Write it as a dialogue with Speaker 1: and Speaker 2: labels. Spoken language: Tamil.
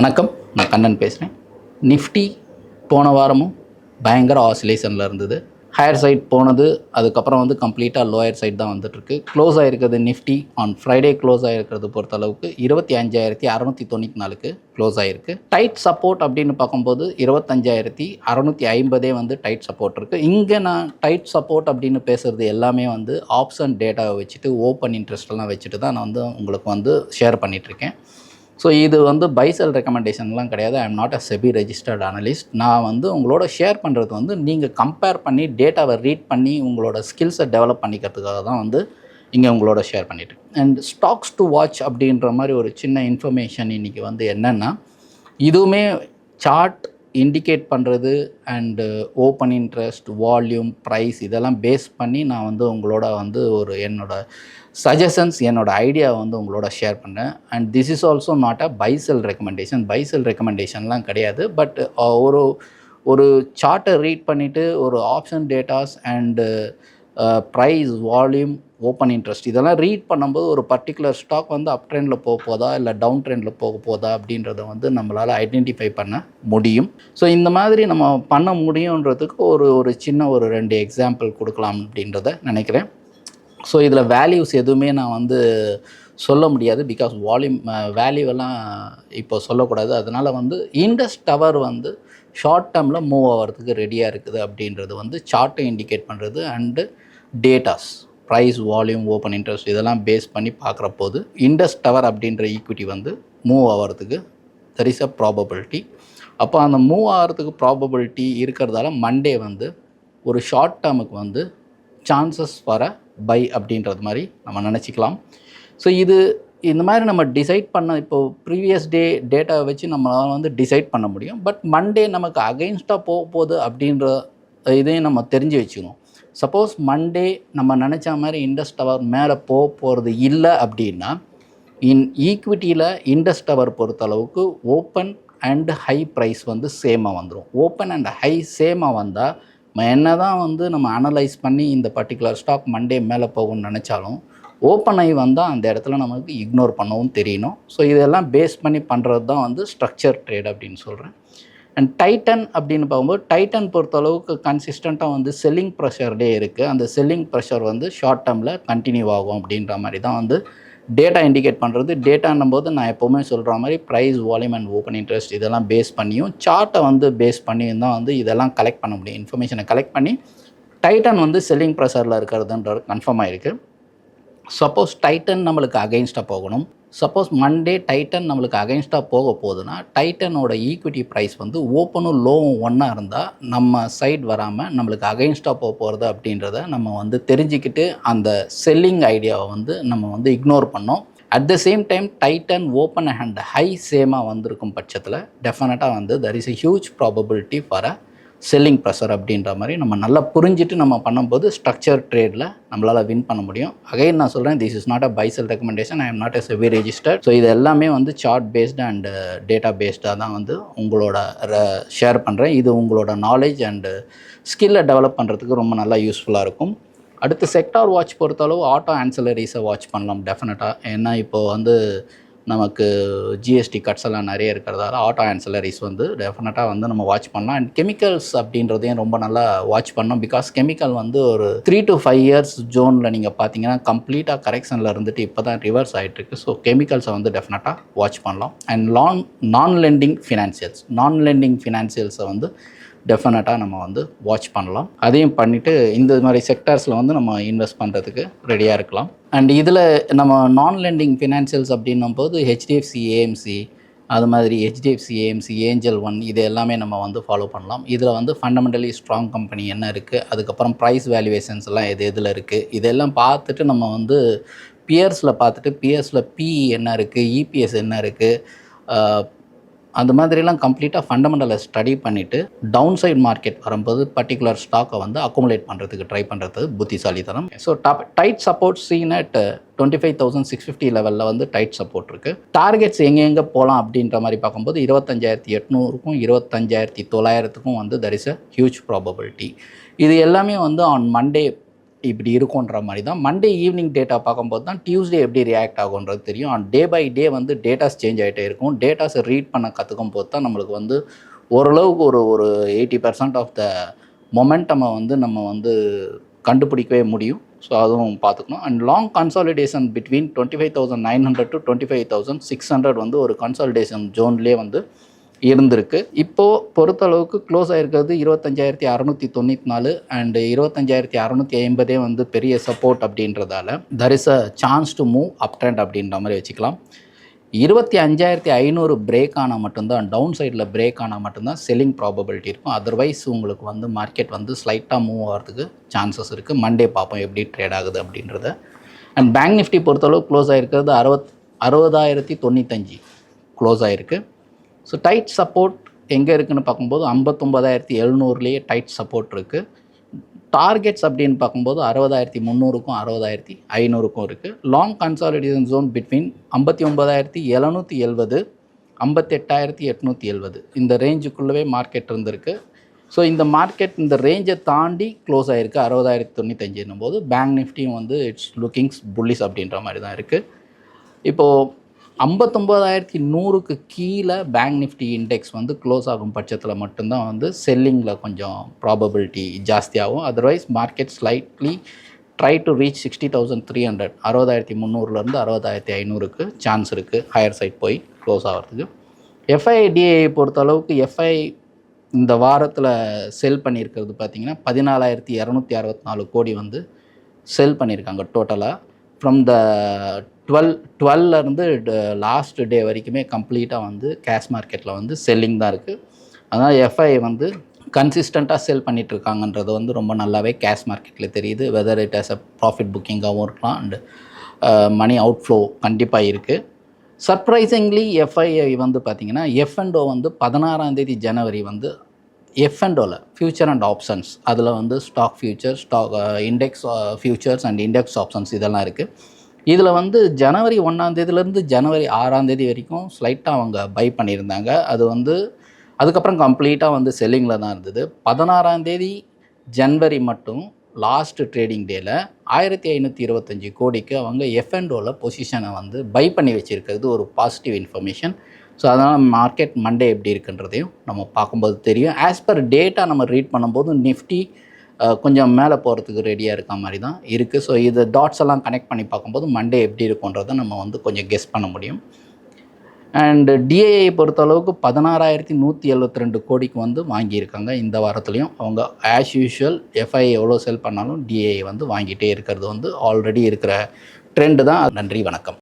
Speaker 1: வணக்கம் நான் கண்ணன் பேசுகிறேன் நிஃப்டி போன வாரமும் பயங்கர ஆசிலேஷனில் இருந்தது. ஹையர் சைட் போனது அதுக்கப்புறம் வந்து கம்ப்ளீட்டாக லோயர் சைட் தான் வந்துட்டுருக்கு. க்ளோஸ் ஆகிருக்கிறது நிஃப்டி ஆன் ஃப்ரைடே க்ளோஸ் ஆகிருக்கிறது பொறுத்த அளவுக்கு இருபத்தி அஞ்சாயிரத்தி அறநூற்றி தொண்ணூற்றி நாலுக்கு க்ளோஸ் ஆகிருக்கு டைட் சப்போர்ட் அப்படின்னு பார்க்கும்போது இருபத்தஞ்சாயிரத்தி அறநூற்றி ஐம்பதே வந்து டைட் சப்போர்ட் இருக்குது இங்கே நான் டைட் சப்போர்ட் அப்படின்னு பேசுகிறது எல்லாமே வந்து ஆப்ஷன் டேட்டாவை வச்சுட்டு ஓப்பன் இன்ட்ரெஸ்ட்லாம் வச்சுட்டு தான் நான் வந்து உங்களுக்கு வந்து ஷேர் பண்ணிகிட்ருக்கேன் ஸோ இது வந்து பைசல் ரெக்கமெண்டேஷன்லாம் கிடையாது. I am not a SEBI registered analyst நான் வந்து உங்களோட ஷேர் பண்ணுறது வந்து நீங்கள் கம்பேர் பண்ணி டேட்டாவை ரீட் பண்ணி உங்களோட ஸ்கில்ஸை டெவலப் பண்ணிக்கிறதுக்காக தான் வந்து இங்கே உங்களோட ஷேர் பண்ணிட்டு அண்ட் ஸ்டாக்ஸ் டு வாட்ச் அப்படின்ற மாதிரி ஒரு சின்ன இன்ஃபர்மேஷன் இன்றைக்கி வந்து என்னென்னா இதுவுமே சார்ட் இண்டிகேட் பண்ணுறது and open interest volume price இதெல்லாம் பேஸ் பண்ணி நான் வந்து உங்களோட வந்து ஒரு என்னோட சஜஷன்ஸ் என்னோடய ஐடியாவை வந்து உங்களோட ஷேர் பண்ணேன் and this is also not a buy sell recommendation buy sell ரெக்கமெண்டேஷன்லாம் கிடையாது. பட் ஒரு ஒரு சார்ட்டை ரீட் பண்ணிவிட்டு ஒரு option datas and price volume open interest இதெல்லாம் ரீட் பண்ணும்போது ஒரு பர்டிகுலர் ஸ்டாக் வந்து அப் ட்ரெண்டில் போக போதா இல்லை டவுன் ட்ரெண்டில் போக போதா அப்படின்றத வந்து நம்மளால் ஐடென்டிஃபை பண்ண முடியும். ஸோ இந்த மாதிரி நம்ம பண்ண முடியுன்றதுக்கு ஒரு ஒரு சின்ன ஒரு ரெண்டு எக்ஸாம்பிள் கொடுக்கலாம் அப்படின்றத நினைக்கிறேன். ஸோ இதில் வேல்யூஸ் எதுவுமே நான் வந்து சொல்ல முடியாது பிகாஸ் வால்யூம் வேல்யூவெல்லாம் இப்போ சொல்லக்கூடாது. அதனால் வந்து இண்டஸ் டவர் வந்து ஷார்ட் டேர்மில் மூவ் ஆகிறதுக்கு ரெடியாக இருக்குது அப்படின்றது வந்து சார்ட்டை இண்டிகேட் பண்ணுறது and datas price volume open interest இதெல்லாம் பேஸ் பண்ணி பார்க்குற போது இண்டஸ் டவர் அப்படின்ற ஈக்விட்டி வந்து மூவ் ஆகிறதுக்கு தெர் இஸ் அ ப்ராபபிலிட்டி அப்போ அந்த மூவ் ஆகிறதுக்கு ப்ராபபிலிட்டி இருக்கிறதால மண்டே வந்து ஒரு ஷார்ட் டேர்முக்கு வந்து சான்சஸ் வர பை அப்படின்றது மாதிரி நம்ம நினச்சிக்கலாம். ஸோ இது இந்த மாதிரி நம்ம டிசைட் பண்ண இப்போது ப்ரீவியஸ் டே டேட்டாவை வச்சு நம்மளால் வந்து டிசைட் பண்ண முடியும். பட் மண்டே நமக்கு அகெயின்ஸ்டாக போக போகுது அப்படின்ற இதையும் நம்ம தெரிஞ்சு வச்சுக்கணும். சப்போஸ் மண்டே நம்ம நினச்ச மாதிரி இண்டஸ் டவர் மேலே போக போகிறது இல்லை அப்படின்னா இன் ஈக்விட்டியில் இண்டஸ் டவர் பொறுத்தளவுக்கு ஓப்பன் அண்ட் ஹை ப்ரைஸ் வந்து சேமாக வந்துடும் ஓப்பன் அண்ட் ஹை சேமாக வந்தால் என்ன தான் வந்து நம்ம அனலைஸ் பண்ணி இந்த பர்டிகுலர் ஸ்டாக் மண்டே மேலே போகும்னு நினச்சாலும் ஓப்பன் ஆகி வந்தால் அந்த இடத்துல நமக்கு இக்னோர் பண்ணவும் தெரியணும். ஸோ இதெல்லாம் பேஸ் பண்ணி பண்ணுறது தான் வந்து ஸ்ட்ரக்சர் ட்ரேட் அப்படின்னு சொல்கிறேன் அண்ட் டைட்டன் அப்படின்னு பார்க்கும்போது டைட்டன் பொறுத்தளவுக்கு கன்சிஸ்டண்ட்டாக வந்து செல்லிங் ப்ரெஷர்டே இருக்குது அந்த செல்லிங் ப்ரெஷர் வந்து ஷார்ட் டேர்மில் கண்டினியூ ஆகும் அப்படின்ற மாதிரி தான் வந்து டேட்டா இண்டிகேட் பண்ணுறது டேட்டான்னும் போது நான் எப்போவுமே சொல்கிற மாதிரி price volume and open interest இதெல்லாம் பேஸ் பண்ணியும் சார்ட்டை வந்து பேஸ் பண்ணியும் தான் வந்து இதெல்லாம் கலெக்ட் பண்ண முடியும். இன்ஃபர்மேஷனை கலெக்ட் பண்ணி டைட்டன் வந்து செல்லிங் ப்ரெஷரில் இருக்கிறதுன்றது கன்ஃபார்ம் ஆகிருக்கு சப்போஸ் டைட்டன் நம்மளுக்கு அகெயின்ஸ்டாக போகணும். சப்போஸ் மண்டே டைட்டன் நம்மளுக்கு அகைன்ஸ்டாக போக போகுதுன்னா டைட்டனோட ஈக்விட்டி ப்ரைஸ் வந்து ஓப்பனும் லோவும் ஒன்றா இருந்தால் நம்ம சைட் வராமல் நம்மளுக்கு அகைன்ஸ்டாக போக போகிறது அப்படின்றத நம்ம வந்து தெரிஞ்சுக்கிட்டு அந்த செல்லிங் ஐடியாவை வந்து நம்ம வந்து இக்னோர் பண்ணோம். At the same time Titan open and high சேமாக வந்திருக்கும் பட்சத்தில் டெஃபினட்டாக வந்து there is a huge probability for a selling pressure அப்படின்ற மாதிரி நம்ம நல்லா புரிஞ்சுட்டு நம்ம பண்ணும்போது ஸ்ட்ரக்சர் ட்ரேடில் நம்மளால் வின் பண்ண முடியும். அகைன் நான் சொல்கிறேன் this is not a buy sell recommendation I am not a SEBI registered so இது எல்லாமே வந்து சார்ட் பேஸ்டு அண்ட் டேட்டா பேஸ்டாக தான் வந்து உங்களோட ஷேர் பண்ணுறேன் இது உங்களோட நாலேஜ் அண்டு ஸ்கில்லை டெவலப் பண்ணுறதுக்கு ரொம்ப நல்லா யூஸ்ஃபுல்லாக இருக்கும். அடுத்து செக்டார் வாட்ச் பொறுத்தளவு ஆட்டோ ஆன்சலரிஸை வாட்ச் பண்ணலாம் டெஃபினட்டாக ஏன்னா இப்போது வந்து நமக்கு ஜிஎஸ்டி கட்ஸ் எல்லாம் நிறைய இருக்கிறதால ஆட்டோ ஆன்சலரிஸ் வந்து டெஃபினட்டாக வந்து நம்ம வாட்ச் பண்ணலாம். அண்ட் கெமிக்கல்ஸ் அப்படின்றதையும் ரொம்ப நல்லா வாட்ச் பண்ணோம் பிகாஸ் கெமிக்கல் வந்து ஒரு த்ரீ டு ஃபைவ் இயர்ஸ் ஜோனில் நீங்கள் பார்த்தீங்கன்னா கம்ப்ளீட்டாக கரெக்ஷனில் இருந்துட்டு இப்போ தான் ரிவர்ஸ் ஆகிட்டுருக்கு ஸோ கெமிக்கல்ஸை வந்து டெஃபினட்டாக வாட்ச் பண்ணலாம். And loan non lending financials non lending ஃபினான்சியல்ஸை வந்து டெஃபினட்டாக நம்ம வந்து வாட்ச் பண்ணலாம். அதையும் பண்ணிவிட்டு இந்த மாதிரி செக்டார்ஸில் வந்து நம்ம இன்வெஸ்ட் பண்ணுறதுக்கு ரெடியாக இருக்கலாம். அண்ட் இதில் நம்ம நான் லெண்டிங் ஃபினான்சியல்ஸ் அப்படின்னும் போது ஹெச்டிஎஃப்சி ஏஎம்சி அது மாதிரி ஹெச்டிஎஃப்சி ஏஎம்சி ஏஞ்சல் ஒன் இது எல்லாமே நம்ம வந்து ஃபாலோ பண்ணலாம். இதில் வந்து ஃபண்டமெண்டலி ஸ்ட்ராங் கம்பெனி என்ன இருக்குது அதுக்கப்புறம் ப்ரைஸ் வேல்யூவேஷன்ஸ் எல்லாம் எது எதில் இருக்குது இதெல்லாம் பார்த்துட்டு நம்ம வந்து பியர்ஸில் பார்த்துட்டு பியர்ஸில் பிஇ என்ன இருக்குது இபிஎஸ் என்ன இருக்குது அந்த மாதிரிலாம் கம்ப்ளீட்டாக ஃபண்டமெண்டலை ஸ்டடி பண்ணிவிட்டு டவுன் சைட் மார்க்கெட் வரும்போது பர்டிகுலர் ஸ்டாக்கை வந்து அக்குமுலேட் பண்ணுறதுக்கு ட்ரை பண்ணுறது புத்திசாலித்தனம். So top tight support seen at twenty five thousand six fifty லெவலில் வந்து டைட் சப்போர்ட் இருக்குது டார்கெட்ஸ் எங்கே எங்கே போகலாம் அப்படின்ற மாதிரி பார்க்கும்போது இருபத்தஞ்சாயிரத்தி எட்நூறுக்கும் இருபத்தஞ்சாயிரத்தி தொள்ளாயிரத்துக்கும் வந்து there is a huge probability இது எல்லாமே வந்து ஆன் மண்டே இப்படி இருக்குன்ற மாதிரி தான். மண்டே ஈவினிங் டேட்டா பார்க்கும்போது தான் டியூஸ்டே எப்படி ரியாக்ட் ஆகுன்றது தெரியும். அண்ட் டே பை டே வந்து டேட்டாஸ் சேஞ்ச் ஆகிட்டே இருக்கும். டேட்டாஸை ரீட் பண்ண கற்றுக்கும் போது தான் நம்மளுக்கு வந்து ஓரளவுக்கு ஒரு ஒரு எயிட்டி பர்சன்ட் ஆஃப் த மொமெண்டமை வந்து நம்ம வந்து கண்டுபிடிக்கவே முடியும். ஸோ அதுவும் பார்த்துக்கணும். And long consolidation between twenty five thousand nine hundred to twenty five thousand six hundred வந்து ஒரு கன்சாலிடேஷன் ஜோன்லேயே வந்து இருந்திருக்கு. இப்போது பொறுத்தளவுக்கு க்ளோஸ் ஆகிருக்கிறது இருபத்தஞ்சாயிரத்தி அறநூற்றி தொண்ணூற்றி நாலு அண்டு இருபத்தஞ்சாயிரத்தி அறநூற்றி ஐம்பதே வந்து பெரிய சப்போர்ட் அப்படின்றதால there is a chance to move up trend அப்படின்ற மாதிரி வச்சுக்கலாம். இருபத்தி அஞ்சாயிரத்தி ஐநூறு பிரேக் ஆனால் மட்டும்தான் டவுன் சைடில் பிரேக் ஆனால் மட்டும்தான் செல்லிங் ப்ராபபிலிட்டி இருக்கும். அதர்வைஸ் உங்களுக்கு வந்து மார்க்கெட் வந்து ஸ்லைட்டாக மூவ் ஆகிறதுக்கு சான்சஸ் இருக்குது மண்டே பார்ப்போம் எப்படி ட்ரேட் ஆகுது அப்படின்றத. அண்ட் பேங்க் நிஃப்டி பொறுத்தளவு க்ளோஸ் ஆகிருக்கிறது அறுபத் அறுபதாயிரத்தி தொண்ணூத்தஞ்சு க்ளோஸ் ஆகிருக்கு ஸோ டைட் சப்போர்ட் எங்கே இருக்குதுன்னு பார்க்கும்போது ஐம்பத்தொம்பதாயிரத்தி எழுநூறுலேயே டைட் சப்போர்ட் இருக்குது டார்கெட்ஸ் அப்படின்னு பார்க்கும்போது அறுபதாயிரத்தி முந்நூறுக்கும் அறுபதாயிரத்தி ஐநூறுக்கும் இருக்குது லாங் கன்சாலிடேஷன் ஜோன் பிட்வீன் ஐம்பத்தி ஒம்பதாயிரத்தி எழுநூற்றி எழுபது ஐம்பத்தெட்டாயிரத்தி எட்நூற்றி எழுபது இந்த ரேஞ்சுக்குள்ளவே மார்க்கெட் இருந்திருக்கு. ஸோ இந்த மார்க்கெட் இந்த ரேஞ்சை தாண்டி க்ளோஸ் ஆகிருக்கு அறுபதாயிரத்தி தொண்ணூத்தஞ்சுன்னும் போது பேங்க் நிஃப்டியும் வந்து இட்ஸ் லுக்கிங்ஸ் புல்லிஸ் அப்படின்ற மாதிரி தான் இருக்குது இப்போது ஐம்பத்தொம்போதாயிரத்தி நூறுக்கு கீழே பேங்க் நிஃப்டி இண்டெக்ஸ் வந்து க்ளோஸ் ஆகும் பட்சத்தில் மட்டும்தான் வந்து செல்லிங்கில் கொஞ்சம் probability ஜாஸ்தியாகும். Otherwise market slightly try to reach sixty thousand three hundred அறுபதாயிரத்தி முந்நூறுலேருந்து அறுபதாயிரத்தி ஐநூறுக்கு சான்ஸ் இருக்குது ஹையர் சைட் போய் க்ளோஸ் ஆகிறதுக்கு. எஃப்ஐடிஏ பொறுத்தளவுக்கு எஃப்ஐ இந்த வாரத்தில் செல் பண்ணியிருக்கிறது பார்த்திங்கன்னா பதினாலாயிரத்தி இரநூத்தி அறுபத்தி நாலு கோடி வந்து செல் பண்ணியிருக்காங்க டோட்டலாக ஃப்ரம் த டுவெல் டுவெல்லேருந்து லாஸ்ட் டே வரைக்குமே கம்ப்ளீட்டாக வந்து கேஷ் மார்க்கெட்டில் வந்து செல்லிங் தான் இருக்குது அதனால் எஃப்ஐ வந்து கன்சிஸ்டண்ட்டாக செல் பண்ணிகிட்டு இருக்காங்கன்றது வந்து ரொம்ப நல்லாவே கேஷ் மார்க்கெட்டில் தெரியுது. Whether it as a profit புக்கிங்காகவும் இருக்கலாம். அண்டு மணி அவுட்ஃப்ளோ கண்டிப்பாக இருக்குது சர்ப்ரைசிங்லி எஃப்ஐஐ வந்து பார்த்திங்கன்னா எஃப்என்டோ வந்து பதினாறாந்தேதி ஜனவரி வந்து எஃப்என்டோவில் ஃபியூச்சர் அண்ட் ஆப்ஷன்ஸ் அதில் வந்து stock future stock index futures and index options இதெல்லாம் இருக்குது இதில் வந்து ஜனவரி ஒன்றாம் தேதியிலேருந்து ஜனவரி ஆறாம் தேதி வரைக்கும் ஸ்லைட்டாக அவங்க பை பண்ணியிருந்தாங்க. அது வந்து அதுக்கப்புறம் கம்ப்ளீட்டாக வந்து செல்லிங்கில் தான் இருந்தது. பதினாறாம் தேதி ஜனவரி மட்டும் லாஸ்ட் ட்ரேடிங் டேயில் ஆயிரத்தி ஐநூற்றி இருபத்தஞ்சி கோடிக்கு அவங்க எஃப்என்டோவில் பொசிஷனை வந்து பை பண்ணி வச்சுருக்கிறது ஒரு பாசிட்டிவ் இன்ஃபர்மேஷன் ஸோ அதனால் மார்க்கெட் மண்டே எப்படி இருக்குன்றதையும் நம்ம பார்க்கும்போது தெரியும். ஆஸ் பர் டேட்டா நம்ம ரீட் பண்ணும்போது நிஃப்டி கொஞ்சம் மேலே போகிறதுக்கு ரெடியாக இருக்க மாதிரி தான் இருக்குது ஸோ இது டாட்ஸ் எல்லாம் கனெக்ட் பண்ணி பார்க்கும்போது மண்டே எப்படி இருக்குன்றதை நம்ம வந்து கொஞ்சம் கெஸ் பண்ண முடியும். அண்டு டிஏஐ பொறுத்தளவுக்கு பதினாறாயிரத்தி நூற்றி எழுபத்தி ரெண்டு கோடிக்கு வந்து வாங்கியிருக்காங்க இந்த வாரத்துலேயும். அவங்க ஆஸ் யூஷுவல் எஃப்ஐ எவ்வளோ செல் பண்ணாலும் டிஏஐ வந்து வாங்கிட்டே இருக்கிறது வந்து ஆல்ரெடி இருக்கிற ட்ரெண்டு தான். நன்றி வணக்கம்.